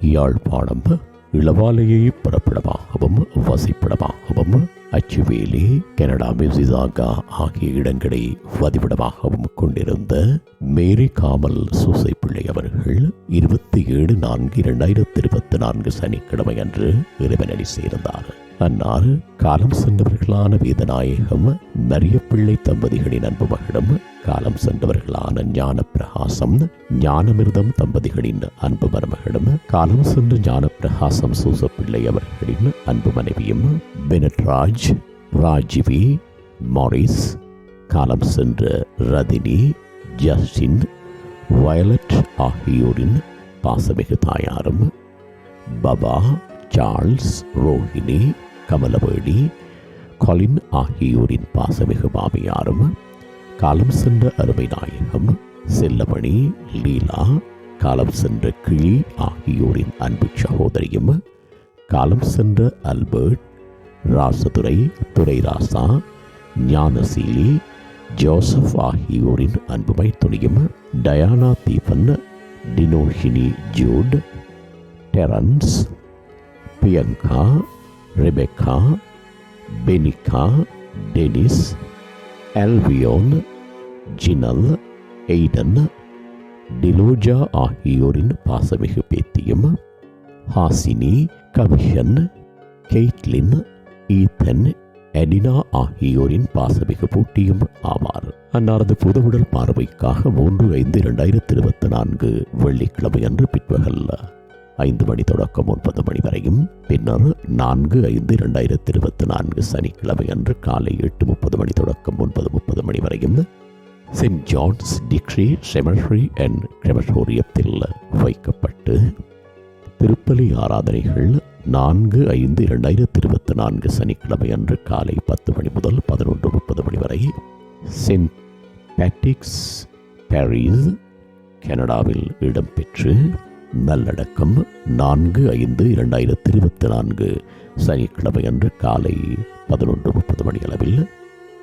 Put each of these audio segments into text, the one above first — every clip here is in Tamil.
யாழ்ப்பாணம் இளவாலையை பிறப்பிடமாகவும் வசிப்பிடமாகவும் அச்சுவேலி கனடா மிசிசாகா ஆகிய இடங்களை வதிவிடமாகவும் கொண்டிருந்த மேரி காமல் சூசைப்பிள்ளை அவர்கள் இருபத்தி ஏழு நான்கு இரண்டாயிரத்தி இருபத்தி நான்கு சனிக்கிழமை அன்று இறைவனடி சேர்ந்தார். அன்னார் காலம் சென்றவர்களான வேதநாயகம் மரியப்பிள்ளை தம்பதிகளின் அன்பு மகளும் காலம் சென்றவர்களான ஞான பிரகாசம் ஞானமிர்தம் தம்பதிகளின் அன்பு மருமகளும் காலம் சென்ற ஞான பிரகாசம் சூசப்பிள்ளை அவர்களின் அன்பு மனைவியும் பெனட்ராஜ் ராஜிவி மாரிஸ் காலம் சென்ற ரதினி ஜஸ்டின் வயலட் ஆகியோரின் பாசமிகு தாயாரும் பபா சார்ல்ஸ் ரோஹிணி கமலவேணி கொலின் ஆகியோரின் பாசமிகு மாமியாரும் காலம் சென்ற அருமை நாயகம் செல்லமணி லீலா காலம் சென்ற கிளி ஆகியோரின் அன்பு சகோதரியும் காலம் சென்ற அல்பர்ட் ராசதுரை துரைராசா ஞானசீலி ஜோசப் ஆகியோரின் அன்புமை துணியும் Diana Deepan Dinoshini Jude Terrence Bianca Rebecca பெனிகா Denis எல்வியோன் Jinal Aiden Diloja ஆகியோரின் பாசமிகு பேத்தியும் ஹாசினி கவிஷன் கெய்ட்லின் ஈத்தன் எடினா ஆகியோரின் பாசமிகு பூட்டியும் ஆவார் அன்னாரது புதவுடல் பார்வைக்காக மூன்று ஐந்து இரண்டாயிரத்தி இருபத்தி நான்கு வெள்ளிக்கிழமை அன்று பிற்பகல் ஐந்து மணி தொடக்கம் ஒன்பது மணி வரையும். பின்னர் நான்கு ஐந்து இரண்டாயிரத்தி இருபத்தி நான்கு சனிக்கிழமை அன்று காலை எட்டு முப்பது மணி தொடக்கம் ஒன்பது முப்பது மணி வரையும். செயின்ட் ஜான்ஸ் டிக்ரி செமட்ரி அண்ட் கிரெமட்டோரியத்தில் வைக்கப்பட்டு திருப்பலி ஆராதனைகள் நான்கு ஐந்து இரண்டாயிரத்தி இருபத்தி நான்கு சனிக்கிழமை அன்று காலை பத்து மணி முதல் பதினொன்று முப்பது மணி வரை சென்ட் பேட்டிக்ஸ் பாரிஸ் கனடாவில் இடம்பெற்று நல்லடக்கம் நான்கு ஐந்து இரண்டாயிரத்தி இருபத்தி நான்கு. சனிக்கிழமை அன்று காலை பதினொன்று முப்பது மணி அளவில்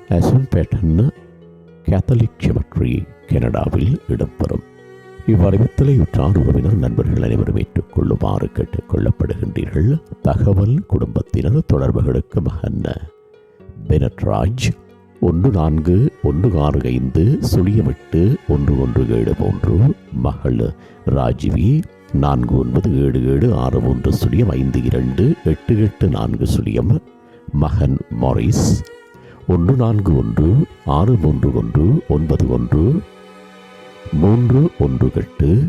அசன்பேட்டன் கேத்தலிக் செமட்ரி கனடாவில் இடம்பெறும். இவ்வறிவித்தலை உற்றார் உறவினர் நண்பர்கள் அனைவரும் ஏற்றுக்கொள்ளுமாறு கேட்டுக்கொள்ளப்படுகின்றீர்கள். தகவல் குடும்பத்தினர் தொடர்புகளுக்கு மகன் பெனட்ராஜ் ஒன்று நான்கு ஒன்று ஆறு ஐந்து சுழியமிட்டு ஒன்று ஒன்று ஏழு மூன்று மகள் ராஜிவி நான்கு ஒன்பது ஏழு ஏழு ஆறு மூன்று சுழியம் ஐந்து இரண்டு எட்டு எட்டு நான்கு சுழியம். மகன் மாரிஸ் ஒன்று நான்கு ஒன்று ஆறு மூன்று ஒன்று ஒன்பது ஒன்று மூன்று ஒன்று எட்டு.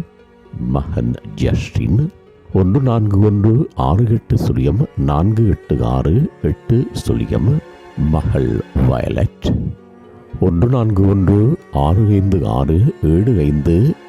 மகன் ஜஸ்டின் ஒன்று நான்கு ஒன்று ஆறு எட்டு சுழியம் நான்கு எட்டு ஆறு எட்டு சுழியம். மகள் வயலட் ஒன்று நான்கு ஒன்று ஆறு ஐந்து ஆறு ஏழு ஐந்து